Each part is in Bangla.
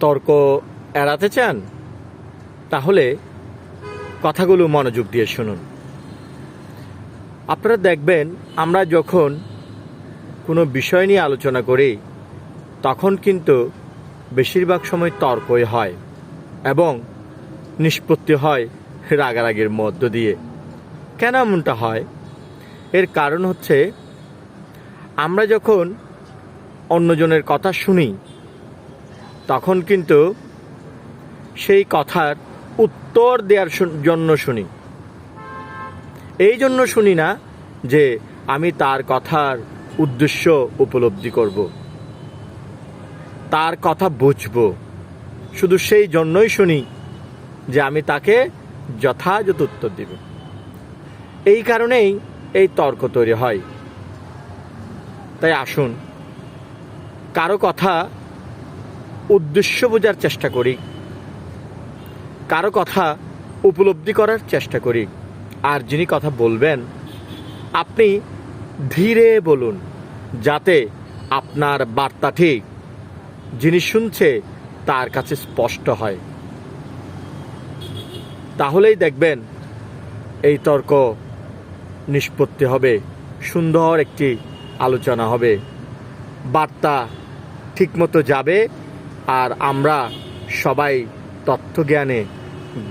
তর্ক এড়াতে চান, তাহলে কথাগুলো মনোযোগ দিয়ে শুনুন। আপনারা দেখবেন, আমরা যখন কোনো বিষয় নিয়ে আলোচনা করি, তখন কিন্তু বেশিরভাগ সময় তর্কই হয় এবং নিষ্পত্তি হয় রাগারাগির মধ্য দিয়ে। কেন এমনটা হয়? এর কারণ হচ্ছে, আমরা যখন অন্যজনের কথা শুনি তখন কিন্তু সেই কথার উত্তর দেওয়ার জন্য শুনি। এই জন্য শুনি না যে আমি তার কথার উদ্দেশ্য উপলব্ধি করব। তার কথা বুঝব। শুধু সেই জন্যই শুনি যে আমি তাকে যথাযথ উত্তর দিব। এই কারণেই এই তর্ক তৈরি হয়। তাই আসুন, কারও কথা উদ্দেশ্য বোঝার চেষ্টা করি। কারও কথা উপলব্ধি করার চেষ্টা করি। আর যিনি কথা বলবেন, আপনি ধীরে বলুন, যাতে আপনার বার্তাটি যিনি শুনছে তার কাছে স্পষ্ট হয়। তাহলেই দেখবেন এই তর্ক নিষ্পত্তি হবে, সুন্দর একটি আলোচনা হবে। বার্তা ঠিকমতো যাবে আর আমরা সবাই তথ্য জ্ঞানে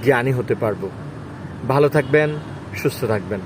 জ্ঞানী হতে পারব। ভালো থাকবেন সুস্থ থাকবেন।